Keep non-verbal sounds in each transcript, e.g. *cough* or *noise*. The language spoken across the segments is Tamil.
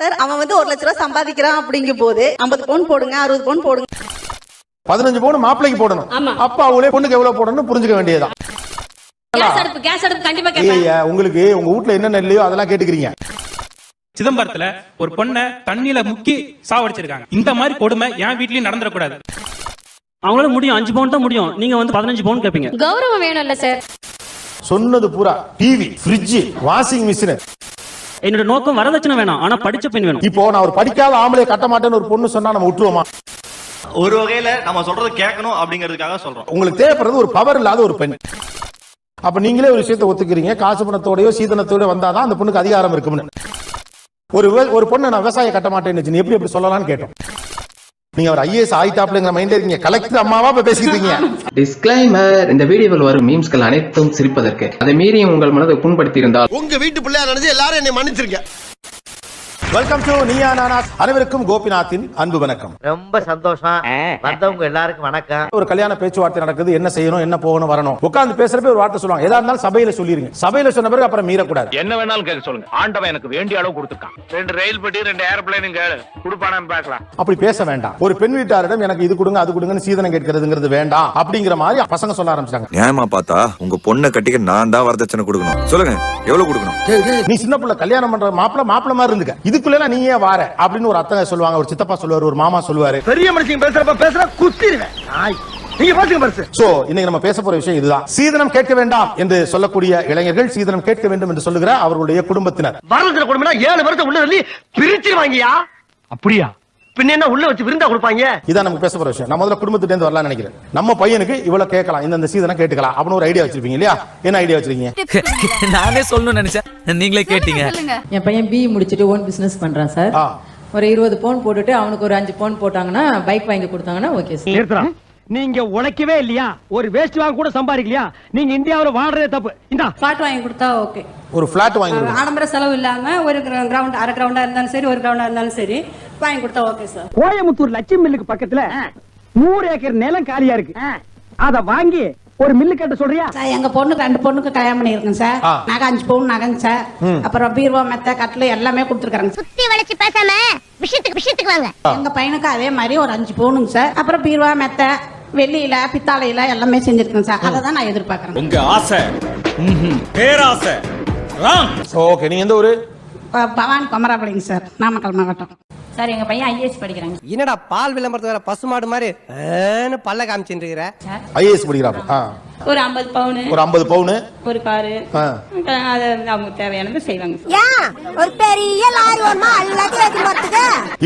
சார் அவன் வந்து ஒரு லட்ச ரூபா சம்பாதிக்கிறான் அப்படிங்கும் போது ஐம்பது பவுன் போடுங்க அறுபது பவுன் போடுங்க. பதினஞ்சு பவுன் மாப்பிள்ளைக்கு போடணும். ஆமா. அப்ப அவளே பொண்ணுக்கு எவ்வளவு போடணும்னு புரிஞ்சுக்க ஐயா உங்களுக்கு உங்க வீட்ல என்னென்ன இல்லையோ அதெல்லாம் கேட்டுக்கிறீங்க. சிதம்பரத்துல ஒரு பொண்ணை தண்ணியில முக்கி சாவடிச்சிருக்காங்க. இந்த மாதிரி கொடுமை என் வீட்லயும் நடந்துடக்கூடாது. அவங்களால முடியும். அஞ்சு பவுன் தான் முடியும். நீங்க வந்து பதினஞ்சு பவுன் கேட்பீங்க கௌரவம் வேணும்ல சார். சொன்னது பூரா டிவி ஃப்ரிட்ஜ் வாஷிங் மிஷின் என்னோட நோக்கம் வரதட்சணை வேணாம் ஆனா படிச்ச பெண் வேணும். இப்போ நான் ஒரு படிக்காத ஆம்பளைய கட்ட மாட்டேன்னு ஒரு பொண்ணு சொன்னா நம்ம விட்டுருவோமா? ஒரு வகையில நம்ம சொல்றது கேட்கணும் அப்படிங்கிறதுக்காக சொல்றோம். உங்களுக்கு தேவைப்படுறது ஒரு பவர் இல்லாத ஒரு பெண். அப்ப நீங்களே ஒரு விஷயத்தை ஒத்துக்கிறீங்க காசு பணத்தோடயோ சீதனத்தோடய வந்தாதான் அந்த பொண்ணுக்கு அதிகாரம் இருக்கும்னு. ஒரு ஒரு பொண்ணை நான் விவசாய கட்ட மாட்டேன்னு எப்படி எப்படி சொல்லலாம்னு கேட்டோம். நீங்க ஒரு ஐஏஎஸ் ஆயிட்டாப்லங்கிற மைண்ட்ல இருக்கீங்க. கலெக்டர் அம்மாவா இப்ப பேசிட்டு இருக்கீங்க? டிஸ்கிளைமர் இந்த வீடியோவில் வரும் மீம்ஸ்கள் அனைத்தும் சிரிப்பதற்கு. அதை மீறி உங்கள் மனதை புண்படுத்தி இருந்தால் உங்க வீட்டு பிள்ளையா நினைச்சு எல்லாரும் என்னை மன்னிச்சிருங்க. வெல்கம் டு நீயா நானா அனைவருக்கும் கோபிநாத்தின் அன்பு வணக்கம். ரொம்ப சந்தோஷம். வந்தவங்க எல்லாருக்கும் வணக்கம். ஒரு கல்யாண பேச்சுவார்த்தை நடக்குது என்ன செய்யணும் என்ன போகணும் வரணும். உட்கார்ந்து பேசுறப்ப ஒரு வார்த்தை சொல்லுவாங்க. எதா இருந்தாலும் சபையில சொல்லிருங்க. சபையில சொன்ன பிறகு அப்புறம் மீறக்கூடாது. என்ன வேணாலும் கேட்க சொல்லுங்க. ஆண்டவன் எனக்கு வேண்டிய அளவு கொடுத்துருக்கான். ரெண்டு ரயில் பெட்டி ரெண்டு ஏர்பிளைனும் கேளு. கொடுப்பானான்னு பார்க்கலாம். அப்படி பேச வேண்டாம். ஒரு பெண் வீட்டாரிடம் எனக்கு இது கொடுங்க அது கொடுங்கன்னு சீதனம் கேட்கறதுங்கிறது வேண்டாம். அப்படிங்கிற மாதிரி பசங்க சொல்ல ஆரம்பிச்சாங்க. நியாயமா பார்த்தா உங்க பொண்ணை கட்டிக்க நான் தான் வரதட்சணை கொடுக்கணும். சொல்லுங்க எவ்வளவு கொடுக்கணும்? நீ சின்ன பிள்ளை கல்யாணம் பண்ற மாப்பிள்ள மாப்பிள்ள மாதிரி இருந்துக்க. இதுக்குள்ள நீ ஏன் வார அப்படின்னு ஒரு அத்தனை சொல்லுவாங்க. ஒரு சித்தப்பா சொல்லுவாரு ஒரு மாமா சொல்லுவாரு. பெரிய மனுஷங்க பேசுறப்ப பேசுற குத்திடுவேன். நாய். நீங்க பாத்துங்க பரிசு சோ இன்னைக்கு நம்ம பேச போற விஷயம் இதுதான். சீதனம் கேட்க வேண்டாம் என்று சொல்லக்கூடிய இளைஞர்கள் சீதனம் கேட்க வேண்டும் என்று சொல்லுகிற அவர்களுடைய குடும்பத்தினர். கொடுமைனா ஏழு வருஷம் உள்ள பிரிச்சிருவாங்கயா அப்படியா? பின்ன உள்ள வச்சு விருந்தா கொடுப்பாங்க? இதான் நமக்கு பேச போற விஷயம். நான் முதல்ல குடும்பத்திட்ட இருந்து வரலாம்னு நினைக்கிறேன். நம்ம பையனுக்கு இவ்வளவு கேட்கலாம். இந்த இந்த சீதனம் கேட்டுக்கலாம். அப்படின்னு ஒரு ஐடியா வச்சிருப்பீங்க இல்லையா? என்ன ஐடியா வச்சிருக்கீங்க? *laughs* நானே சொல்லணும்னு நினைச்சேன். நீங்களே கேட்டீங்க. என் பையன் பிஇ முடிச்சுட்டு ஓன் பிசினஸ் பண்றான் சார். ஒரு இருபது பவுன் போட்டுட்டு அவனுக்கு ஒரு அஞ்சு பவுன் போட்டாங்கன்னா பைக் வாங்கி கொடுத்தாங்கன்னா ஓகே சார் நீங்க உழைக்கவே இல்லையா? ஒரு வேஸ்ட் வாங்க கூட சம்பாதிக்கலையா? நீங்க இந்தியாவுல வாடுறதே தப்பு. இந்தா. பாட்டு வாங்கி கொடுத்தா ஓகே ஒரு பிளாட் வாங்கி. ஆடம்பர செலவு இல்லாம ஒரு கிரவுண்ட் அரை கிரவுண்டா இருந்தாலும் சரி ஒரு கிரவுண்டா இருந்தாலும் சரி வாங்கி கொடுத்தா ஓகே சார் கோயம்புத்தூர் லட்சுமி மில்லுக்கு பக்கத்துல நூறு ஏக்கர் நிலம் காலியா இருக்கு. அத வாங்கி ஒரு மில்லு கட்ட சொல்றியா? சார் எங்க பொண்ணுக்கு ரெண்டு பொண்ணுக்கு கல்யாணம் பண்ணிருக்கேன் சார். நகை அஞ்சு பவுன் நகைங்க சார் அப்புறம் பீர்வா மெத்த கட்டில் எல்லாமே கொடுத்துருக்காங்க சுத்தி வளைச்சு பேசாம விஷயத்துக்கு விஷயத்துக்கு வாங்க. எங்க பையனுக்கு அதே மாதிரி ஒரு அஞ்சு பவுனுங்க சார் அப்புறம் பீர்வா மெத்த வெள்ளியில பித்தாளையில எல்லாமே செஞ்சிருக்கேன் சார். அதை தான் நான் எதிர்பார்க்கறேன். உங்க ஆசை. பேராசை. ஓகே நீங்க எந்த ஒரு பவானி கொமராபாளையங்க சார் நாமக்கல் மாவட்டம். சார் எங்க பையன் ஐஏஎஸ் படிக்கிறாங்க. என்னடா பால் விளம்பரத்து வேற பசுமாடு மாதிரி ஏன்னு பல்ல காமிச்சுட்டு இருக்கிற ஐஏஎஸ் படிக்கிறாங்க. ஒரு ஐம்பது பவுனு. ஒரு ஐம்பது பவுனு? ஒரு காரு. அது அவங்க தேவையானது செய்வாங்க. ஒரு பெரிய வருமா எல்லாத்தையும்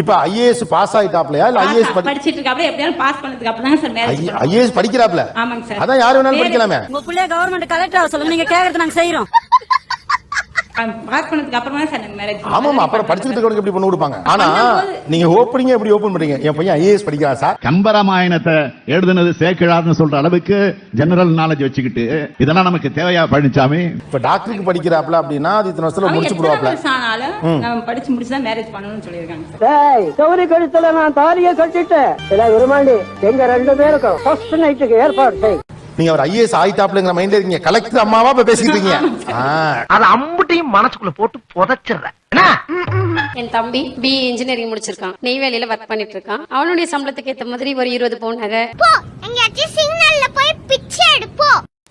இப்ப ஐஏஎஸ் பாஸ் ஆயிட்டாப்லயா? இல்ல ஐஏஎஸ் படி படிச்சிட்டு இருக்காப்ல எப்படியாவது பாஸ் பண்ணதுக்கு அப்புறம் தான் சார் மேரேஜ் ஐஏஎஸ் படிக்கிறாப்ல? ஆமாங்க சார். அதான் யாரு வேணாலும் படிக்கலாமே. உங்க பிள்ளைய கவர்மெண்ட் கலெக்டர் சொல்லுங்க நீங்க கேக்குறது நாங்க செய்யறோம் பாஸ் பண்ணதுக்கு அப்புறமா தான் சார் மேரேஜ் ஆமாமா அப்புறம் படிச்சுட்டு எப்படி பண்ணி கொடுப்பாங்க? ஆனா நீங்க ஓப்பனிங்க எப்படி ஓபன் பண்றீங்க? என் பையன் ஐஏஎஸ் படிக்கிறான் சார் கம்பராமாயணத்தை எழுதுனது சேக்கிழார்னு சொல்ற அளவுக்கு ஜெனரல் நாலேஜ் வச்சுக்கிட்டு இதெல்லாம் நமக்கு தேவையா பழனிசாமி இப்ப டாக்டருக்கு படிக்கிறாப்ல அப்படின்னா அது இத்தனை வருஷத்துல முடிச்சு போடுவாப்ல படிச்சு முடிச்சு தான் மேரேஜ் பண்ணணும்னு சொல்லியிருக்காங்க சார் டேய் கௌரி கழுத்துல நான் தாலிய கட்டிட்டு இல்ல விரும்பாண்டி எங்க ரெண்டு பேருக்கும் ஃபர்ஸ்ட் நைட்டுக்கு ஏற்பாடு செய். நீங்க அவர் ஐஏஎஸ் ஆயிட்டாப்லங்கிற மைண்ட்ல இருக்கீங்க. கலெக்டர் அம்மாவா இப்ப பேசிட்டு இருக்கீங்க. *laughs* அத அம்புட்டையும் மனசுக்குள்ள போட்டு புதைச்சிடுறேன் என் தம்பி பி இன்ஜினியரிங் முடிச்சிருக்கான். நெய்வேலியில ஒர்க் பண்ணிட்டு இருக்கான் அவனுடைய சம்பளத்துக்கு ஏத்த மாதிரி ஒரு இருபது பவுன் நகை.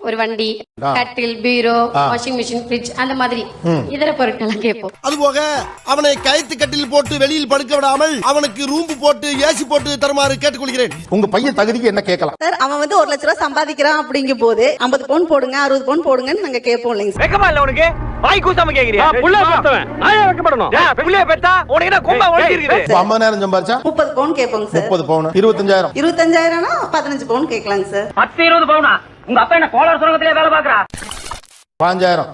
ஒரு வண்டி. கட்டில் பீரோ. வாஷிங் மிஷின் ஃப்ரிட்ஜ் அந்த மாதிரி. இதர பொருட்கள் கேட்போம். அது போக அவனை கயிற்று கட்டில் போட்டு வெளியில் படுக்க விடாமல் அவனுக்கு ரூம்பு போட்டு ஏசி போட்டு தருமாறு கேட்டுக்கொள்கிறேன். உங்க பையன் தகுதிக்கு என்ன கேட்கலாம்? சார் அவன் வந்து ஒரு லட்ச ரூபா சம்பாதிக்கிறான் அப்படிங்கும் போது ஐம்பது பவுன் போடுங்க அறுபது பவுன் போடுங்கன்னு நாங்க கேட்போம் இல்லைங்க சார். வெக்கமா இல்ல உனக்கு? வாய் கூசாம கேக்குறியா? புள்ள பெத்தவன் நாயா வைக்கப்படணும். புள்ளைய பெத்தா உனக்கு என்ன கும்பா இருக்குது இப்ப ஐம்பதாயிரம் சம்பாரிச்சா? முப்பது பவுன் கேட்போங்க சார். முப்பது பவுன். இருபத்தஞ்சாயிரம். இருபத்தஞ்சாயிரம்னா பதினஞ்சு பவுன் கேட்கலாங்க சார். பத்து இருபது பவுனா? உங்க அப்பா என்ன கோளாறு சுரங்கத்திலே வேலை பாக்குறா பாஞ்சாயிரம்.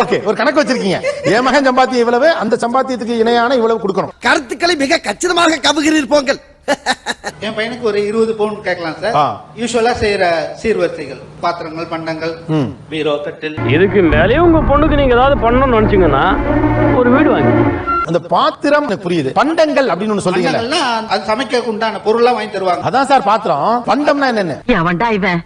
ஓகே ஒரு கணக்கு வச்சிருக்கீங்க. என் மகன் சம்பாத்தியம் இவ்வளவு அந்த சம்பாத்தியத்துக்கு இணையான இவ்வளவு கொடுக்கணும். கருத்துக்களை மிக கச்சிதமாக கவுகிறீர் போங்கள். *laughs* என் பையனுக்கு ஒரு இருபது பவுன் கேட்கலாம் சார். யூஸ்வலா செய்யற சீர்வரிசைகள் பாத்திரங்கள் பண்டங்கள். பீரோ கட்டில். இதுக்கு மேலே உங்க பொண்ணுக்கு நீங்க ஏதாவது பண்ணணும்னு நினைச்சீங்கன்னா ஒரு வீடு வாங்கி அந்த பாத்திரம் எனக்கு புரியுது. பண்டங்கள் அப்படின்னு ஒண்ணு சொல்றீங்கல்ல? அது சமைக்க உண்டான பொருள்லாம் வாங்கி தருவாங்க. அதான் சார் பாத்திரம். பண்டம்னா என்னன்னு? அவன்டா இவன்?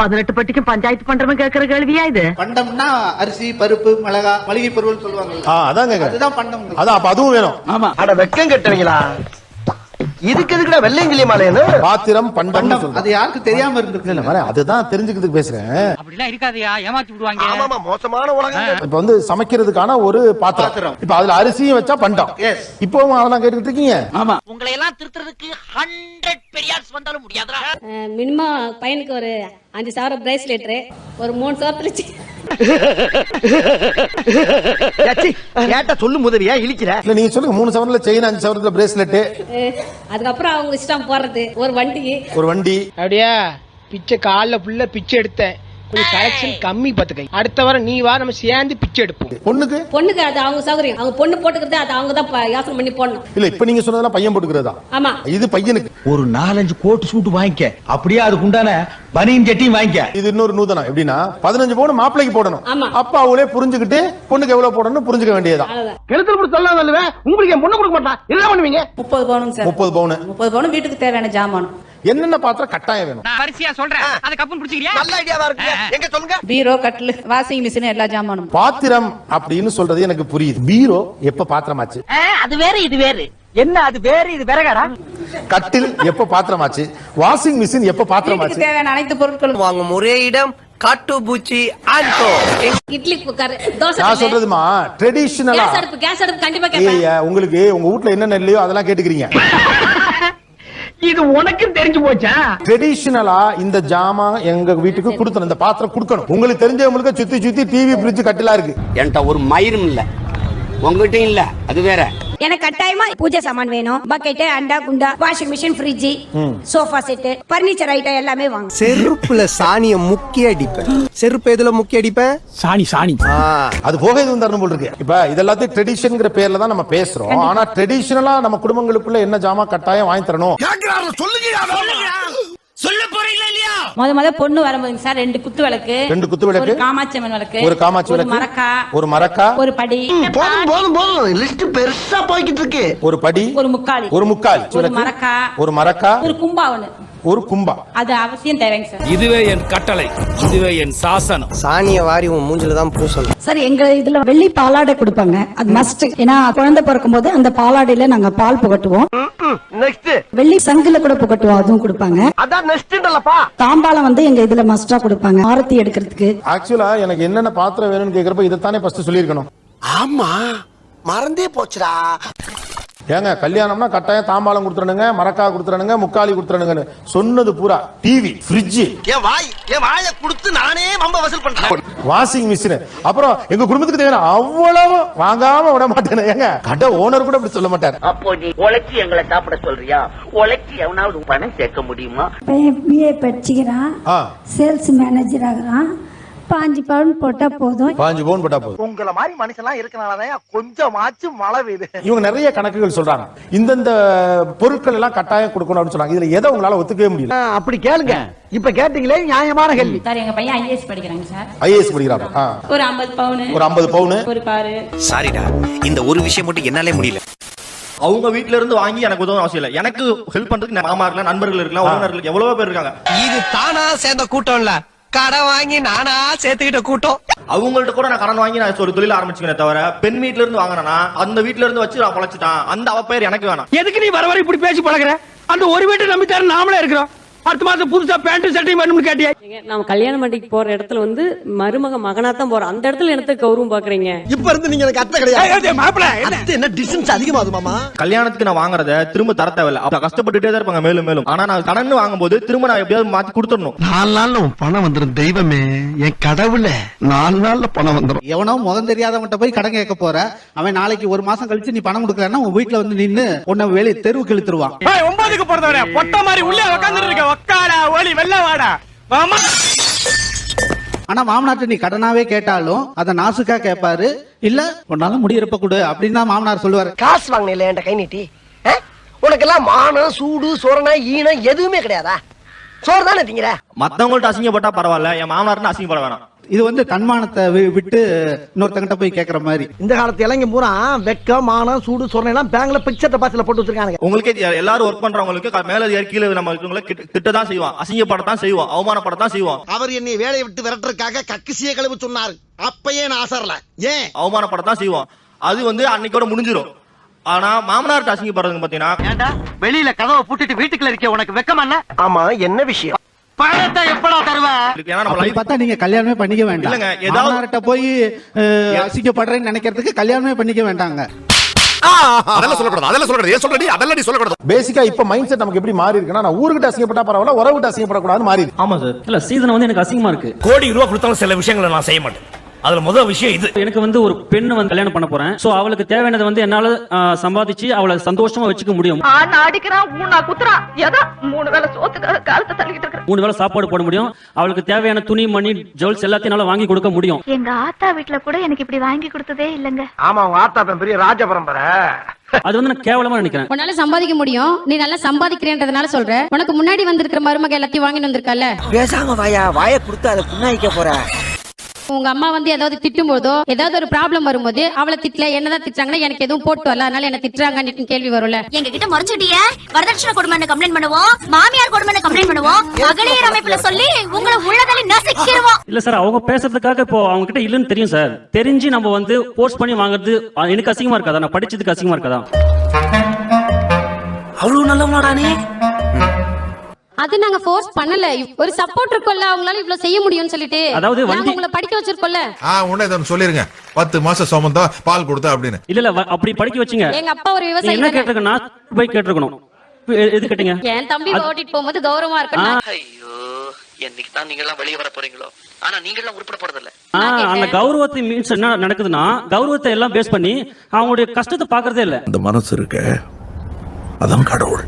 பதினெட்டு பட்டிக்கும் பஞ்சாயத்து பண்றவன் கேக்குற கேள்வியா இது? பண்டம்னா அரிசி பருப்பு மிளகா மளிகை பொருள் சொல்லுவாங்க அதான் அதுதான் பண்டம் அதான் அப்ப அதுவும் வேணும். ஆமா. அட வெக்கம் கட்டுவீங்களா? இதுக்கு எதுக்குடா வெள்ளையங்கிலி மாலையன்னு பாத்திரம் பண்டம் அது யாருக்கு தெரியாம இல்ல இருந்திருக்கு வரேன் அதுதான் தெரிஞ்சுக்கிறதுக்கு பேசுறேன். அப்படிலாம் இருக்காதயா ஏமாத்தி விடுவாங்க. ஆமாமா மோசமான உலகம் இப்ப வந்து சமைக்கிறதுக்கான ஒரு பாத்திரம். இப்ப அதுல அரிசியும் வச்சா பண்டம். இப்பவும் அதெல்லாம் கேட்டுக்கிட்டு இருக்கீங்க? ஆமா. உங்களை எல்லாம் திருத்துறதுக்கு ஹண்ட்ரட் பெரியார்ஸ் வந்தாலும் முடியாதுடா. மினிமம் பையனுக்கு ஒரு அஞ்சு சவரம் பிரேஸ்லெட் ஒரு மூணு சவரத்துல ஏட்ட சொல்லு முதவியா இழிக்கிற? இல்ல நீங்க சொல்லுங்க. மூணு சவரத்துல செயின் அஞ்சு சவரத்துல பிரேஸ்லெட் அதுக்கப்புறம் அவங்க இஷ்டம் போடுறது ஒரு வண்டிக்கு ஒரு வண்டி. அப்படியா? பிச்சை கால்ல புள்ள பிச்சை எடுத்தேன். கொஞ்சம் கலெக்ஷன் கம்மி பாத்துக்கை அடுத்த வாரம் நீ வா நம்ம சேர்ந்து பிச்சை எடுப்போம். பொண்ணுக்கு? பொண்ணுக்கு அது அவங்க சௌகரியம். அவங்க பொண்ணு போட்டுக்கிறது அது அவங்க தான் யோசனை பண்ணி போடணும். இல்ல இப்ப நீங்க சொன்னதெல்லாம் பையன் போட்டுக்கிறதா? ஆமா. இது பையனுக்கு. ஒரு நாலஞ்சு கோட்டு சூட்டு வாங்கிக்க. அப்படியே அதுக்கு உண்டான பனியும் ஜட்டியும் வாங்கிக்க. இது இன்னொரு நூதனம். எப்படின்னா பதினஞ்சு பவுன் மாப்பிளைக்கு போடணும். ஆமா. அப்ப அவளே புரிஞ்சுக்கிட்டு பொண்ணுக்கு எவ்வளவு போடணும்னு புரிஞ்சுக்க வேண்டியதுதான். அவ்வளவுதான். கெழுத்துல கூட சொல்லலாம் சொல்லுவேன் உங்களுக்கு என் பொண்ணு கொடுக்க மாட்டான் என்ன பண்ணுவீங்க? முப்பது சார். முப்பது பவுன். முப்பது பவுன் வீட்டுக்கு தேவையான ஜாமான். என்னென்ன பாத்திரம் கட்டாயம் வேணும்? நான் வரிசையா சொல்றேன். அது கப்புன்னு பிடிச்சிக்கிறியா? நல்ல ஐடியாவா இருக்கு எங்க சொல்லுங்க? பீரோ கட்டில் வாஷிங் மிஷின் எல்லா ஜாமானும். பாத்திரம் அப்படின்னு சொல்றது எனக்கு புரியுது. பீரோ எப்ப பாத்திரமாச்சு? அது வேற இது வேற. என்ன அது வேற இது வேறகாடா? கட்டில் எப்ப பாத்திரமாச்சு? வாஷிங் மிஷின் எப்ப பாத்திரமாச்சு? தேவையான அனைத்து பொருட்களும். வாங்கும் ஒரே இடம் காட்டு பூச்சி ஆன்கோ இட்லி குக்கர் தோசை நான் சொல்றதுமா? ட்ரெடிஷனலா கேஸ் அடுப்பு கேஸ் அடுப்பு கண்டிப்பா கேட்பேன் உங்களுக்கு உங்க வீட்ல என்னென்ன இல்லையோ அதெல்லாம் கேட்டுக்கிறீங்க. இது உனக்கும் தெரிஞ்சு போச்சா? ட்ரெடிஷனலா இந்த ஜாமான் எங்க வீட்டுக்கு கொடுக்கணும் இந்த பாத்திரம் கொடுக்கணும். உங்களுக்கு தெரிஞ்சவங்களுக்கு சுத்தி சுத்தி டிவி ஃப்ரிட்ஜ் கட்டிலா இருக்கு. என்கிட்ட ஒரு மயிரும் இல்ல. உங்ககிட்டயும் இல்ல அது வேற. எனக்கு கட்டாயமா பூஜை சாமான் வேணும். பக்கெட் அண்டா குண்டா washing machine fridge sofa set furniture item எல்லாமே வாங்க செருப்புல சாணிய முக்கி அடிப்பேன். செருப்பு எதுல முக்கி அடிப்பேன்? சாணி சாணி. அது போக இது தரணும் போல் இருக்கு. இப்ப இதெல்லாத்தையும் ட்ரெடிஷன்ங்கிற பேர்ல தான் நம்ம பேசுறோம். ஆனா ட்ரெடிஷனலா நம்ம குடும்பங்களுக்குள்ள என்ன ஜாமான் கட்டாயம் வாங்கி தரணும்? முத முத பொண்ணு வரும்போதுங்க சார் ரெண்டு குத்து விளக்கு ரெண்டு குத்து விளக்கு, ஒரு காமாட்சி அம்மன் விளக்கு ஒரு காமாட்சி ஒரு விளக்கு, மரக்கா ஒரு மரக்கா ஒரு படி. போதும் போதும் போதும். லிஸ்ட் பெருசா போய்கிட்டு இருக்கு. ஒரு படி ஒரு முக்காலி ஒரு முக்கால் ஒரு மரக்கா ஒரு மரக்கா ஒரு கும்பா ஒண்ணு. ஒரு கும்பா. அது அவசியம் தேவைங்க சார். இதுவே என் கட்டளை. இதுவே என் சாசனம். சாணிய வாரி உன் மூஞ்சில தான் பூசணும் சார் எங்க இதுல வெள்ளி பாலாடை கொடுப்பாங்க. அது மஸ்ட் ஏன்னா குழந்தை பிறக்கும் போது அந்த பாலாடையில நாங்க பால் புகட்டுவோம். நெக்ஸ்ட் வெள்ளி சங்குல கூட புகட்டுவோம் அதுவும் கொடுப்பாங்க. அதான் நெக்ஸ்ட்ன்றலப்பா தாம்பாலம் வந்து எங்க இதுல மஸ்டா கொடுப்பாங்க ஆரத்தி எடுக்கிறதுக்கு. ஆக்சுவலா எனக்கு என்னென்ன பாத்திரம் வேணும்னு கேக்குறப்ப இதைத்தானே ஃபர்ஸ்ட் சொல்லியிருக்கணும். ஆமா. மறந்தே போச்சுடா. ஏங்க கல்யாணம்னா கட்டாயம் தாம்பாளம் கொடுத்துறனுங்க மரக்கா கொடுத்துறனுங்க முக்காலி கொடுத்துறனுங்கன்னு சொன்னது பூரா டிவி ஃப்ரிட்ஜ் என் வாய் என் வாயை கொடுத்து நானே வம்ப வசூல் பண்றேன். வாஷிங் மிஷின் அப்புறம் எங்க குடும்பத்துக்கு தேவையான அவ்வளவு வாங்காம விட மாட்டேன் ஏங்க. கடை ஓனர் கூட அப்படி சொல்ல மாட்டார். அப்போ நீ உழைச்சி எங்களை சாப்பிட சொல்றியா? உழைச்சி எவனாவது பணம் சேர்க்க முடியுமா? பிஏ படிச்சுக்கிறான். ஆ. சேல்ஸ் மேனேஜர் ஆகுறான். பாஞ்சு பவுன் போட்டா போதும். பாஞ்சு பவுன் போட்டா போதும். உங்கள மாதிரி மனுஷன்லாம் இருக்கனாலதான் கொஞ்சமாச்சும் மழை பெய்யுது. இவங்க நிறைய கணக்குகள் சொல்றாங்க. இந்தந்த பொருட்கள் எல்லாம் கட்டாயம் கொடுக்கணும் அப்படின்னு சொல்றாங்க. இதுல எதை உங்களால ஒத்துக்கவே முடியல. அப்படி கேளுங்க. இப்ப கேட்டீங்களே நியாயமான கேள்வி. சார் எங்க பையன் ஐஏஎஸ் படிக்கிறாங்க சார். ஐஏஎஸ் படிக்கிறாங்க. ஒரு ஐம்பது பவுனு ஒரு ஐம்பது பவுனு. ஒரு காரு சாரிடா இந்த ஒரு விஷயம் மட்டும் என்னாலே முடியல. அவங்க வீட்ல இருந்து வாங்கி எனக்கு உதவும் அவசியம் இல்லை. எனக்கு ஹெல்ப் பண்றதுக்கு மாமா இருக்கலாம் நண்பர்கள் இருக்கலாம் உறவினர்கள் எவ்வளவோ பேர் இருக்காங்க. இது தானா சேர்ந்த கூட்டம் இல்ல கடை வாங்கி நானா சேர்த்துக்கிட்ட கூட்டம். அவங்கள்ட்ட கூட நான் கடன் வாங்கி நான் ஒரு தொழில் ஆரம்பிச்சுக்கிறேன் தவிர பெண் வீட்ல இருந்து வாங்கினா அந்த வீட்ல இருந்து வச்சு நான் பொழைச்சிட்டான். அந்த அவ பேர் எனக்கு வேணாம். எதுக்கு நீ வர வர இப்படி பேசி பழகுற? அந்த ஒரு வீட்டை நம்பி தர நாமளே இருக்கிறோம். அடுத்த மாசம் புதுசா பேண்ட் சட்டையும் வேணும்னு கேட்டியா. நம்ம கல்யாண மண்டிக்கு போற இடத்துல வந்து மருமக மகனா தான் போறோம் அந்த இடத்துல எனக்கு கௌரவம் பாக்குறீங்க? இப்ப இருந்து நீங்க எனக்கு அத்தை கிடையாது. மாப்பிள்ள அத்தை என்ன டிஸ்டன்ஸ் அதிகமாகுது மாமா? கல்யாணத்துக்கு நான் வாங்குறத திரும்ப தர தேவையில்ல. அப்ப கஷ்டப்பட்டுட்டே தான் இருப்பாங்க மேலும் மேலும். ஆனா நான் கடன் வாங்கும்போது திரும்ப நான் எப்படியாவது மாத்தி கொடுத்துடணும். நாலு நாள்ல பணம் வந்துடும் தெய்வமே. என் கடவுள. நாலு நாள்ல பணம் வந்துடும் எவனோ முகம் தெரியாதவன்ட்ட போய் கடன் கேட்க போற. அவன் நாளைக்கு ஒரு மாசம் கழிச்சு நீ பணம் கொடுக்கலன்னா உன் வீட்டுல வந்து நின்னு உன்னை வெளியே தெருவுக்கு இழுத்துருவான். ஒன்பதுக்கு போறதவர பொட்ட மாதிரி உள்ளே உட்கார்ந்து இருக்க உக்காடா ஓடி வெள்ள வாடா. வாமா ஆனா மாமனார்ட்ட நீ கடனாவே கேட்டாலும் அத நாசுக்கா கேட்பாரு இல்ல உன்னால முடியறப்ப கொடு அப்படின்னு தான் மாமனார் சொல்லுவாரு. காசு வாங்கினீங்களே என்கிட்ட கை நீட்டி. உனக்கெல்லாம் மானம் சூடு சோரணா ஈனம் எதுவுமே கிடையாதா? சோறு தானே திங்கிற? மத்தவங்கள்ட்ட அசிங்கப்பட்டா பரவாயில்ல என் மாமனார்னு அசிங்கப்பட வேணாம். இது வந்து தன்மானத்தை வி- விட்டு இன்னொருத்தங்கிட்ட போய் கேக்குற மாதிரி. இந்த காலத்து இளைஞ பூரா வெக்கம் மானம் சூடு சொரணை எல்லாம் பேங்க்ல பிக்சர் டெபாசிட்ல போட்டு வச்சிருக்காங்க உங்களுக்கே எல்லாரும் ஒர்க் பண்றவங்களுக்கு க- மேல அதிகாரி கீழே நம்ம இருக்கவங்கள திட்ட தான் செய்வோம் அசிங்கப்படத்தான் செய்வோம் அவமானப்படத்தான் செய்வோம் அவர் என்னை வேலையை விட்டு விரட்டுறதுக்காக கக்கிசிய கழுவு சொன்னார். அப்பயே நான் ஆசரல. ஏன்? அவமானப்படத்தான் செய்வோம் அது வந்து அன்னைக்கோட முடிஞ்சிடும் ஆனா மாமனார்ட்ட அசிங்கப்படுறதுங்க பாத்தீங்கன்னா ஏண்டா? வெளியில கதவை பூட்டிட்டு வீட்டுக்குள்ள இருக்க உனக்கு வெக்கமா இல்ல ஆமா என்ன விஷயம்? பணத்தை எப்படா தருவ? ஏன்னா நம்ம அப்படி life- பார்த்தா நீங்க கல்யாணமே பண்ணிக்க வேண்டாம். இல்லைங்க, ஏதாவது- மாமனார்ட்ட போய் அஹ், அசிங்கப்படுறேன்னு நினைக்கிறதுக்கு கல்யாணமே பண்ணிக்க வேண்டாங்க. அதெல்லாம் சொல்லக்கூடாது அதெல்லாம் சொல்லக்கூடாது. ஏன் சொல்றடி அதெல்லாம் நீ சொல்லக்கூடாது. பேசிக்கா இப்ப மைண்ட் செட் நமக்கு எப்படி மாறி இருக்குன்னா நான் ஊருக்கிட்ட அசிங்கப்பட்டா பரவாயில்ல உறவுகிட்ட அசிங்கப்படக்கூடாதுன்னு மாறி இருக்கு. ஆமா சார். இல்ல சீசன் வந்து எனக்கு அசிங்கமா இருக்கு. கோடி ரூபா கொடுத்தாலும் சில விஷயங்களை நான் செய்ய மாட்டேன். அதுல முதல் விஷயம் இது. எனக்கு வந்து ஒரு பெண்ணு வந்து கல்யாணம் பண்ண போறேன். சோ அவளுக்கு தேவையானதை வந்து என்னால சம்பாதிச்சு அவளை சந்தோஷமா வச்சுக்க முடியும். மூணு வேளை சோத்துக்காக காலத்தை தள்ளிக்கிட்டு மூணு வேளை சாப்பாடு போட முடியும். அவளுக்கு தேவையான துணி மணி ஜுவல்ஸ் எல்லாத்தையும் என்னால வாங்கி கொடுக்க முடியும். எங்க ஆத்தா வீட்டுல கூட எனக்கு இப்படி வாங்கி கொடுத்ததே இல்லங்க. ஆமா உங்க ஆத்தா பெரிய ராஜ பரம்பரை. அது வந்து நான் கேவலமா நினைக்கிறேன். உன்னால சம்பாதிக்க முடியும். நீ நல்லா சம்பாதிக்கிறேன்றதுனால சொல்ற. உனக்கு முன்னாடி வந்திருக்கிற மருமக எல்லாத்தையும் வாங்கிட்டு வந்திருக்கல பேசாம வாயா. வாய கொடுத்து அதை புண்ணாய்க்க போற. உங்க அம்மா வந்து ஏதாவது திட்டும் போதோ ஏதாவது ஒரு ப்ராப்ளம் வரும்போது அவளை திட்டல என்னதான் திட்டாங்கன்னா எனக்கு எதுவும் போட்டு வரல. அதனால என்ன திட்டுறாங்கன்னு கேள்வி வரும்ல. எங்க கிட்ட முறைச்சுட்டிய? வரதட்சணை கொடுமைன்னு கம்ப்ளைண்ட் பண்ணுவோம்? மாமியார் கொடுமைன்னு கம்ப்ளைண்ட் பண்ணுவோம்? மகளிர் அமைப்புல சொல்லி உங்களை உள்ளதாலே நசிக்கிடுவோம். இல்ல சார் அவங்க பேசுறதுக்காக இப்போ அவங்க கிட்ட இல்லன்னு தெரியும் சார். தெரிஞ்சு நம்ம வந்து போர்ஸ் பண்ணி வாங்குறது எனக்கு அசிங்கமா இருக்காதா? நான் படிச்சதுக்கு அசிங்கமா இருக்காதா? அவ்வளவு நல்லவனாடா நீ? அது நாங்க ஃபோர்ஸ் பண்ணல. ஒரு சப்போர்ட் இருக்கும்ல அவங்களால இவ்வளவு செய்ய முடியும்னு சொல்லிட்டு. அதாவது நாங்க உங்களை படிக்க வச்சிருக்கோம்ல. ஆ உடனே இதை சொல்லிருங்க. பத்து மாசம் சுமந்தா பால் கொடுத்தா அப்படின்னு. இல்ல இல்ல அப்படி படிக்க வச்சுங்க. எங்க அப்பா ஒரு விவசாயி என்ன தானே. கேட்டிருக்க நான் போய் கேட்டிருக்கணும். எது கேட்டீங்க? என் தம்பி ஓட்டிட்டு போகும்போது கௌரவமா இருக்கணும் ஐயோ என்னைக்கு தான் நீங்க எல்லாம் வெளியே வர போறீங்களோ? ஆனா நீங்க எல்லாம் உருப்பட போறது இல்ல அந்த கௌரவத்தை மீன்ஸ் என்ன நடக்குதுன்னா கௌரவத்தை எல்லாம் பேஸ் பண்ணி அவங்களுடைய கஷ்டத்தை பாக்குறதே இல்ல. அந்த மனசு இருக்க அதான் கடவுள்.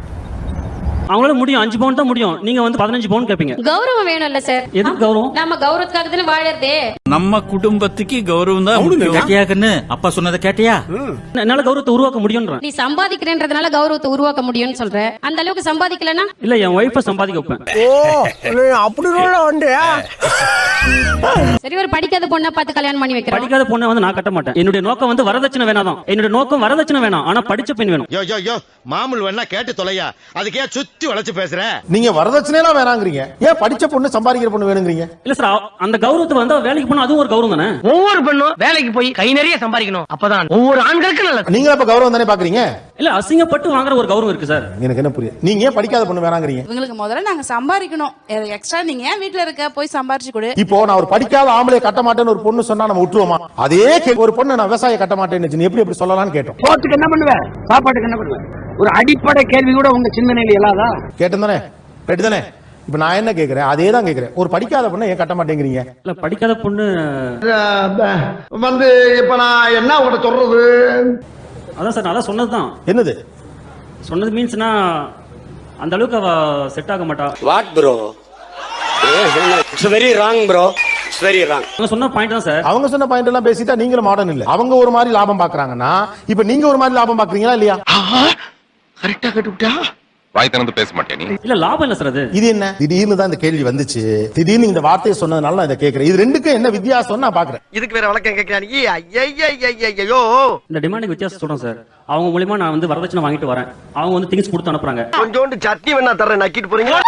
அவங்களால முடியும். அஞ்சு பவுன் தான் முடியும். நீங்க வந்து பதினஞ்சு பவுன் கேப்பீங்க. கௌரவம் வேணும்ல சார். எதுக்கு கௌரவம்? நம்ம கௌரவத்துக்காக தானே வாழறதே. நம்ம குடும்பத்துக்கு கௌரவம் தான் கேட்டியாக்குன்னு அப்பா சொன்னதை கேட்டியா? என்னால கௌரவத்தை உருவாக்க முடியும்ன்றேன். நீ சம்பாதிக்கிறேன்றதுனால கௌரவத்தை உருவாக்க முடியும்னு சொல்ற. அந்த அளவுக்கு சம்பாதிக்கலனா இல்ல என் ஒய்ஃபை சம்பாதிக்க வைப்பேன். ஓ அப்படி வந்து சரி ஒரு படிக்காத பொண்ணை பார்த்து கல்யாணம் பண்ணி வைக்கிறோம். படிக்காத பொண்ணை வந்து நான் கட்ட மாட்டேன். என்னுடைய நோக்கம் வந்து வரதட்சணை வேணாதான் என்னுடைய நோக்கம் வரதட்சணை வேணாம். ஆனா படிச்ச பெண் வேணும். யோ யோ யோ மாமூல் வேணா கேட்டு தொலையா. அதுக்கே சுத்தி வளைச்சு பேசுற? நீங்க வரதட்சணையெல்லாம் வேணாங்கிறீங்க. ஏன் படிச்ச பொண்ணு சம்பாதிக்கிற பொண்ணு வேணுங்கிறீங்க? இல்ல சார் அந்த கௌரவத்தை வந்து வேலைக்கு போனா அதுவும் ஒரு கௌரவம் தானே? ஒவ்வொரு பெண்ணும் வேலைக்கு போய் கை நிறைய சம்பாதிக்கணும். அப்பதான் ஒவ்வொரு ஆண்களுக்கும் நல்லது. நீங்க அப்ப கௌரவம் தானே பாக்குறீங்க? இல்ல அசிங்கப்பட்டு வாங்குற ஒரு கௌரவம் இருக்கு சார் எனக்கு என்ன புரியுது? நீங்க ஏன் படிக்காத பொண்ணு வேணாங்கிறீங்க? இவங்களுக்கு முதல்ல நாங்க சம்பாதிக்கணும். எக்ஸ்ட்ரா நீங்க ஏன் வீட்டுல இருக்க? போய் சம்பாரிச்சு கொடு. இப்போ நான் ஒரு படிக்காத ஆம்பளை கட்ட மாட்டேன்னு ஒரு பொண்ணு சொன்னா நம்ம விட்டுருவோமா? அதே ஒரு பொண்ணு நான் விவசாய கட்ட மாட்டேன்னு எப்படி எப்படி சொல்லலாம்னு கேட்டோம். சோத்துக்கு என்ன பண்ணுவ? சாப்பாட்டுக்கு என்ன பண்ணுவ? ஒரு அடிப்படை கேள்வி கூட உங்க சிந்தனையில இல்லாதா கேட்டேன் தானே ரைட்டு தானே இப்ப நான் என்ன கேக்குறேன்? அதே தான் கேக்குறேன். ஒரு படிக்காத பொண்ணை ஏன் கட்ட மாட்டேங்கிறீங்க? இல்ல படிக்காத பொண்ணு வந்து இப்ப நான் என்ன உங்கள்ட்ட சொல்றது? அதான் சார் நான் அதான் சொன்னதுதான். என்னது? சொன்னது மீன்ஸ்னா அந்த அளவுக்கு அவ செட் ஆக மாட்டா. What bro it's very wrong bro very wrong அவங்க சொன்ன பாயிண்ட் தான் சார். அவங்க சொன்ன பாயிண்ட் எல்லாம் பேசிட்டா நீங்களும் மாடர்ன் இல்ல. அவங்க ஒரு மாதிரி லாபம் பாக்குறாங்கன்னா இப்ப நீங்க ஒரு மாதிரி லாபம் பாக்குறீங்களா இல்லையா? கரெக்டா கட்டுவிட்டா வாய் திறந்து பேச மாட்டேன் நீ? இல்ல லாபம் இல்ல சார் அது. இது என்ன? திடீர்னு தான் இந்த கேள்வி வந்துச்சு. திடீர்னு இந்த வார்த்தையை சொன்னதுனால நான் இதை கேக்குறேன் இது ரெண்டுக்கும் என்ன வித்தியாசம் நான் பாக்குறேன் இதுக்கு வேற வழக்கம் கேட்கிறான். ஐயோ இந்த டிமாண்டுக்கு வித்தியாசம் சொல்றேன் சார். அவங்க மூலியமா நான் வந்து வரதட்சணை வாங்கிட்டு வரேன். அவங்க வந்து திங்ஸ் கொடுத்து அனுப்புறாங்க. கொஞ்சோண்டு சட்னி வேணா தர்றேன். நக்கிட்டு போறீங்களா?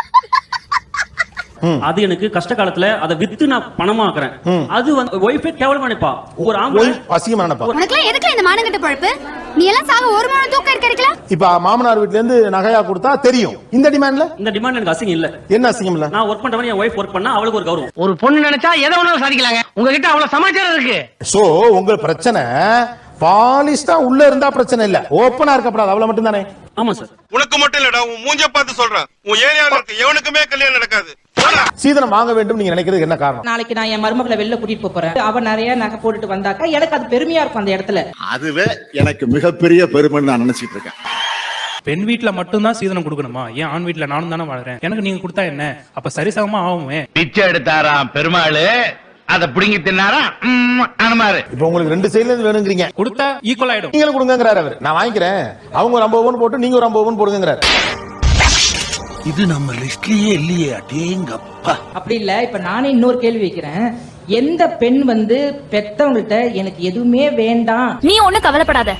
அது எனக்கு கஷ்ட காலத்துல அதை வித்து நான் பணமா ஆக்குறேன். அது வந்து ஒய்ஃபே கேவலமா நினைப்பா. ஒரு ஆம்பளை உனக்குலாம் எதுக்கு இந்த மானங்கட்ட பழப்பு? நீ எல்லாம் சாக ஒரு மணி தூக்கம் இருக்கல இப்ப மாமனார் வீட்ல இருந்து நகையா கொடுத்தா தெரியும். இந்த டிமாண்ட்ல இந்த டிமாண்ட் எனக்கு அசிங்கம் இல்ல. என்ன அசிங்கம் இல்ல நான் ஒர்க் பண்றவன் என் ஒய்ஃப் ஒர்க் பண்ணா அவளுக்கு ஒரு கௌரவம். ஒரு பொண்ணு நினைச்சா எதை வேணாலும் சாதிக்கலாங்க. உங்ககிட்ட அவ்வளவு சமாச்சாரம் இருக்கு. சோ உங்க பிரச்சனை பாலிஷ்டா உள்ள இருந்தா பிரச்சனை இல்ல. ஓப்பனா இருக்கப்படாது அவ்வளவு மட்டும் தானே ஆமா சார். உனக்கு மட்டும் இல்லடா. உன் மூஞ்ச பார்த்து சொல்றேன். உன் ஏரியாவில் இருக்கு எவனுக்குமே கல்யாணம் நடக்காது. சீதனம் வாங்க வேண்டும். நீங்க நினைக்கிறது என்ன காரணம்? நாளைக்கு நான் என் மருமகளை வெளில கூட்டிட்டு போறேன். அவ நிறைய நகை போட்டுட்டு வந்தாக்கா எனக்கு அது பெருமையா இருக்கும் அந்த இடத்துல. அதுவே எனக்கு மிகப்பெரிய பெருமைன்னு நான் நினைச்சிட்டு இருக்கேன். பெண் வீட்டுல மட்டும்தான் சீதனம் கொடுக்கணுமா? ஏன் ஆண் வீட்டுல நானும் தானே வாழறேன் எனக்கு நீங்க கொடுத்தா என்ன? அப்ப சரிசமமா ஆகுமே. பிச்சை எடுத்தாராம் பெருமாள். அத புடுங்கி தின்னாரா? அனுமாரு. இப்ப உங்களுக்கு ரெண்டு சைடுல இருந்து வேணுங்கிறீங்க. கொடுத்தா ஈக்குவல் ஆயிடும். நீங்களும் கொடுங்கங்கிறாரு அவர். நான் வாங்கிக்கிறேன். அவங்க ஒரு ஐம்பது பவுன் போட்டு நீங்க ஒரு ஐம்பது பவுன் போடுங்கிறாரு இது நம்ம லிஸ்ட்லயே இல்லையே அடேங்கப்பா. அப்படி இல்ல. இப்ப நானே இன்னொரு கேள்வி வைக்கிறேன். எந்த பெண் வந்து பெத்தவங்கள்ட்ட எனக்கு எதுவுமே வேண்டாம்? நீ ஒண்ணு கவலைப்படாத.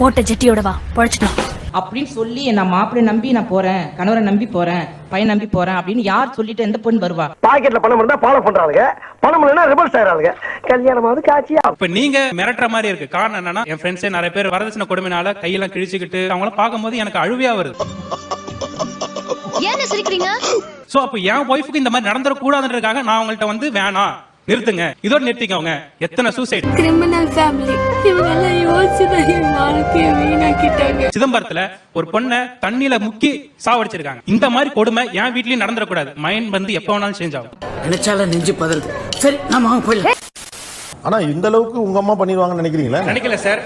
போட்ட ஜெட்டியோட வா பொழைச்சிட்டோம் அப்படின்னு சொல்லி நான் மாப்பிள்ளை நம்பி நான் போறேன் கணவரை நம்பி போறேன் பையன் நம்பி போறேன் அப்படின்னு யார் சொல்லிட்டு எந்த பொண்ணு வருவா? பாக்கெட்ல பணம் இருந்தா ஃபாலோ பண்றாங்க பணம் இல்லைன்னா ரிவர்ஸ் ஆயிராங்க கல்யாணம் வந்து காட்சியா? இப்ப நீங்க மிரட்டுற மாதிரி இருக்கு. காரணம் என்னன்னா என் ஃப்ரெண்ட்ஸே நிறைய பேர் வரதட்சணை கொடுமைனால கையெல்லாம் கிழிச்சுக்கிட்டு அவங்கள பார்க்கும்போது எனக்கு அழுவையா வருது. ஏன் சிரிக்கிறீங்க? சோ அப்ப என் ஒய்ஃபுக்கு இந்த மாதிரி நடந்துடக்கூடாதுன்றதுக்காக நான் உங்கள்ட்ட வந்து வேணாம். நிறுத்துங்க. இதோட நிறுத்திக்கோங்க. எத்தனை சூசைட் கிரிமினல் ஃபேமிலி இவங்க எல்லாம் யோசிச்சுதான் என் வாழ்க்கையை வீணாக்கிட்டாங்க. சிதம்பரத்துல ஒரு பொண்ணை தண்ணியில முக்கி சாவடிச்சிருக்காங்க. இந்த மாதிரி கொடுமை என் வீட்லயும் நடந்துடக்கூடாது. மைண்ட் வந்து எப்ப வேணாலும் சேஞ்ச் ஆகும். நினைச்சால நெஞ்சு பதறது. சரி நாம வாங்க போயிடலாம். ஆனா இந்த அளவுக்கு உங்க அம்மா பண்ணிடுவாங்கன்னு நினைக்கிறீங்களா? நினைக்கல சார்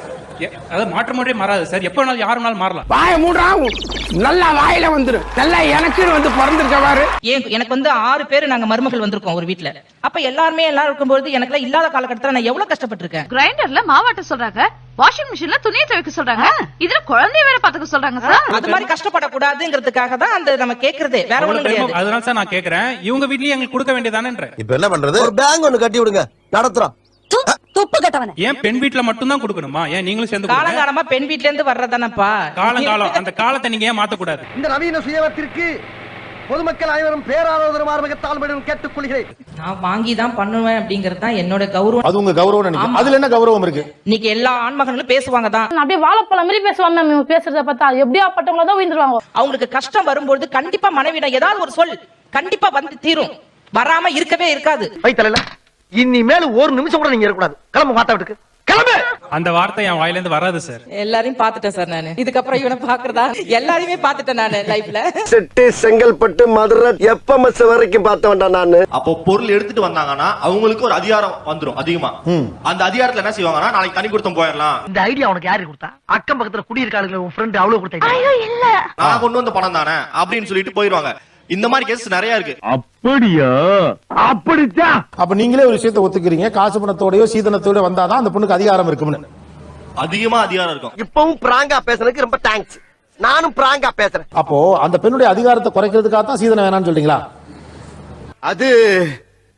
அதாவது மாற்ற முறையே மாறாது. சார் எப்ப வேணாலும் யாரு வேணாலும் மாறலாம். வாய மூடா நல்லா வாயில வந்துரும் நல்லா எனக்குன்னு வந்து பிறந்திருக்க பாரு. ஏன் எனக்கு வந்து ஆறு பேர் நாங்க மருமகள் வந்திருக்கோம் ஒரு வீட்ல. அப்ப எல்லாருமே எல்லாரும் இருக்கும்போது எனக்கு இல்லாத காலகட்டத்துல நான் எவ்வளவு கஷ்டப்பட்டிருக்கேன்? கிரைண்டர்ல மாவாட்ட சொல்றாங்க. வாஷிங் மிஷின்ல துணியை துவைக்க சொல்றாங்க. இதுல குழந்தைய வேற பாத்துக்க சொல்றாங்க சார் அது மாதிரி கஷ்டப்படக்கூடாதுங்கிறதுக்காக தான் அந்த நம்ம கேக்குறதே. வேற ஒண்ணும் கிடையாது. அதனால சார் நான் கேக்குறேன். இவங்க வீட்லயும் எங்களுக்கு கொடுக்க வேண்டியதானேன்ற இப்ப என்ன பண்றது? ஒரு பேங்க் ஒண்ணு கட்டி விடுங்க. நடத்துறோம். துப்பு கட்டவன. ஏன் பெண் வீட்ல மட்டும் தான் கொடுக்கணுமா? ஏன் நீங்களும் சேர்ந்து காலங்காலமா பெண் வீட்ல இருந்து வர்றதானப்பா காலங்காலம் அந்த காலத்தை நீங்க ஏன் மாத்தக்கூடாது? இந்த நவீன சுயவத்திற்கு பொதுமக்கள் அனைவரும் பேராதரவு மார்மகத்தால் கேட்டுக் கொள்கிறேன் நான் வாங்கி தான் பண்ணுவேன் அப்படிங்கறது தான் என்னோட கௌரவம். அது உங்க கௌரவம் நினைக்கிறேன். அதுல என்ன கௌரவம் இருக்கு? இன்னைக்கு எல்லா ஆண்மகன்களும் பேசுவாங்க தான். அப்படியே வாழைப்பழம் மாதிரி பேசுவாங்க மேம். இவங்க பேசுறத பார்த்தா எப்படியா பட்டவங்கள தான் உயிர்ந்துருவாங்க. அவங்களுக்கு கஷ்டம் வரும்பொழுது கண்டிப்பா மனைவிடம் ஏதாவது ஒரு சொல் கண்டிப்பா வந்து தீரும். வராம இருக்கவே இருக்காது. வைத்தல இனிமேல் ஒரு நிமிஷம் கூட நீங்க இருக்கக்கூடாது. கிளம்பு மாத்தா விட்டுக்கு. கிளம்பு! அந்த வார்த்தை என் வாயில இருந்து வராது சார். எல்லாரையும் பாத்துட்டேன் சார் நானு. இதுக்கப்புறம் இவனை பாக்குறதா எல்லாரையுமே பாத்துட்டேன் நானு லைஃப்ல செட்டு செங்கல்பட்டு மதுரை எப்ப வரைக்கும் பார்த்தவன்டா நானு. அப்போ பொருள் எடுத்துட்டு வந்தாங்கன்னா அவங்களுக்கு ஒரு அதிகாரம் வந்துரும் அதிகமா. அந்த அதிகாரத்துல என்ன செய்வாங்கன்னா நாளைக்கு தனி கொடுத்தம் போயிடலாம். இந்த ஐடியா உனக்கு யாரு கொடுத்தா? அக்கம் பக்கத்துல குடியிருக்காளுங்க உன் ஃப்ரெண்ட் அவ்வளவு கொடுத்தா இல்ல. நான் கொண்டு வந்த பணம் தானே அப்படின்னு சொல்லிட்டு போயிருவாங்க இந்த மாதிரி கேஸ் நிறைய இருக்கு. அப்படியா? அப்படித்தான் அப்ப நீங்களே ஒரு விஷயத்தை ஒத்துக்கிறீங்க. காசு பணத்தோடயோ சீதனத்தோட வந்தாதான் அந்த பொண்ணுக்கு அதிகாரம் இருக்கும்னு. அதிகமா அதிகாரம் இருக்கும். இப்பவும் பிராங்கா பேசுறதுக்கு ரொம்ப தேங்க்ஸ் நானும் பிராங்கா பேசுறேன். அப்போ அந்த பெண்ணுடைய அதிகாரத்தை குறைக்கிறதுக்காக தான் சீதனம் வேணாம்னு சொல்றீங்களா? அது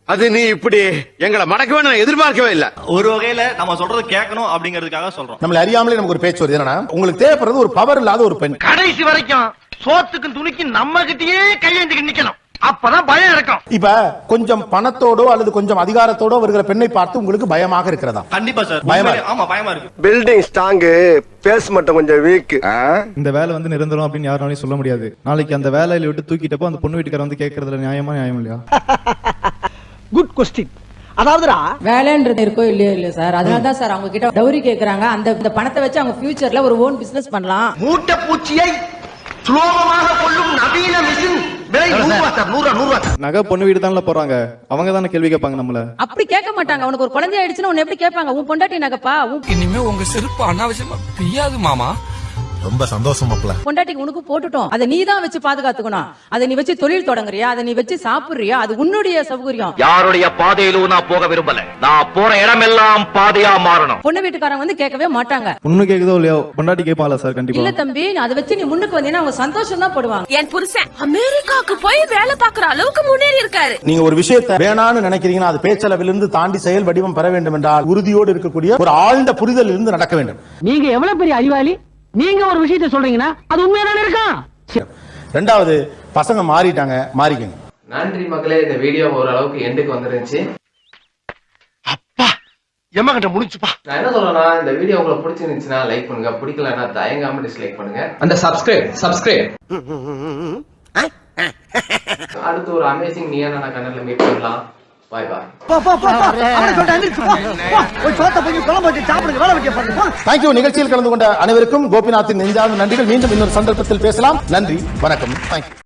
அது நீ இப்படி எங்களை மடக்கவே நான் எதிர்பார்க்கவே இல்ல. ஒரு வகையில நம்ம சொல்றதை கேட்கணும் அப்படிங்கிறதுக்காக சொல்றோம். நம்மள அறியாமலே நமக்கு ஒரு பேச்சு வருது. என்னன்னா உங்களுக்கு தேவைப்படுறது ஒரு பவர் இல்லாத ஒரு பெண். கடைசி வரைக்கும் சோத்துக்கும் துணிக்கும் நம்ம கிட்டயே கையேந்திக்கு நிக்கணும். அப்பதான் பயம் இருக்கும் இப்ப கொஞ்சம் பணத்தோடோ அல்லது கொஞ்சம் அதிகாரத்தோடோ வருகிற பெண்ணை பார்த்து உங்களுக்கு பயமாக இருக்கிறதா? கண்டிப்பா சார். பயமா ஆமா பயமா இருக்கு. பில்டிங் ஸ்ட்ராங்கு பேஸ் மட்டும் கொஞ்சம் வீக் இந்த வேலை வந்து நிரந்தரம் அப்படின்னு யாருனாலையும் சொல்ல முடியாது. நாளைக்கு அந்த வேலையில விட்டு தூக்கிட்டப்போ அந்த பொண்ணு வீட்டுக்கார வந்து கேட்கறதுல நியாயமா நியாயம் இல்லையா? *laughs* குட் கொஸ்டின் அதாவதுடா வேலைன்றது இருக்கோ இல்லையோ இல்லையோ சார். அதனால தான் சார் அவங்க கிட்ட டவுரி கேக்குறாங்க. அந்த இந்த பணத்தை வச்சு அவங்க ஃபியூச்சர்ல ஒரு ஓன் பிசினஸ் பண்ணலாம். மூட்டை பூச்சியை சுலோகமாக கொள்ளும் நவீன மிஷின் நகை பொண்ணு வீடு தானே போறாங்க? அவங்க தானே கேள்வி கேட்பாங்க நம்மள. அப்படி கேட்க மாட்டாங்க. உனக்கு ஒரு குழந்தை ஆயிடுச்சுன்னா உன்னை எப்படி கேட்பாங்க? உன் பொண்டாட்டி நகைப்பா? இனிமே உங்க செருப்பு அனாவசியமா பெய்யாது மாமா. ரொம்ப சந்தோஷம் மாப்ள பொண்டாட்டிக்கு உனக்கு போட்டுட்டோம். அதை நீ தான் வச்சு பாதுகாத்துக்கணும். அதை நீ வச்சு தொழில் தொடங்குறியா? அதை நீ வச்சு சாப்பிடுறியா? அது உன்னுடைய சௌகரியம். யாருடைய பாதையிலும் நான் போக விரும்பல. நான் போற இடமெல்லாம் பாதையா மாறணும். பொண்ணு வீட்டுக்காரங்க வந்து கேட்கவே மாட்டாங்க. பொண்ணு கேக்குதோ இல்லையோ? பொண்டாட்டி கேட்பாளா சார் இல்ல கண்டிப்பா தம்பி அதை வச்சு நீ முன்னுக்கு வந்தீங்கன்னா அவங்க சந்தோஷம் தான் படுவாங்க. என் புருஷன் அமெரிக்காவுக்கு போய் வேலை பாக்குற அளவுக்கு முன்னேறி இருக்காரு. நீங்க ஒரு விஷயத்தை வேணான்னு நினைக்கிறீங்கன்னா அது பேச்சளவிலிருந்து தாண்டி செயல் வடிவம் பெற வேண்டும் என்றால் உறுதியோடு இருக்கக்கூடிய ஒரு ஆழ்ந்த புரிதல் இருந்து நடக்க வேண்டும். நீங்க எவ்வளவு பெரிய அறிவாளி? நீங்க ஒரு விஷயத்தை சொல்றீங்கன்னா அது உண்மையாதானே இருக்கும்? ரெண்டாவது பசங்க மாறிட்டாங்க மாறிக்கங்க. நன்றி மக்களே இந்த வீடியோ ஓரளவுக்கு எண்டுக்கு வந்துருந்துச்சு எம்மா கிட்ட முடிச்சுப்பா. நான் என்ன சொல்றேன்னா இந்த வீடியோ உங்களுக்கு பிடிச்சிருந்துச்சுன்னா லைக் பண்ணுங்க. பிடிக்கலன்னா தயங்காம டிஸ்லைக் பண்ணுங்க. அந்த சப்ஸ்கிரைப் சப்ஸ்கிரைப் அடுத்து ஒரு அமேசிங் நியான கண்ணல மீட் பண்ணலாம். பாய் பாய் தேங்க்யூ நிகழ்ச்சியில் கலந்து கொண்ட அனைவருக்கும் கோபிநாத்தின் நெஞ்சார்ந்த நன்றிகள். மீண்டும் இன்னொரு சந்தர்ப்பத்தில் பேசலாம். நன்றி. வணக்கம். தேங்க்யூ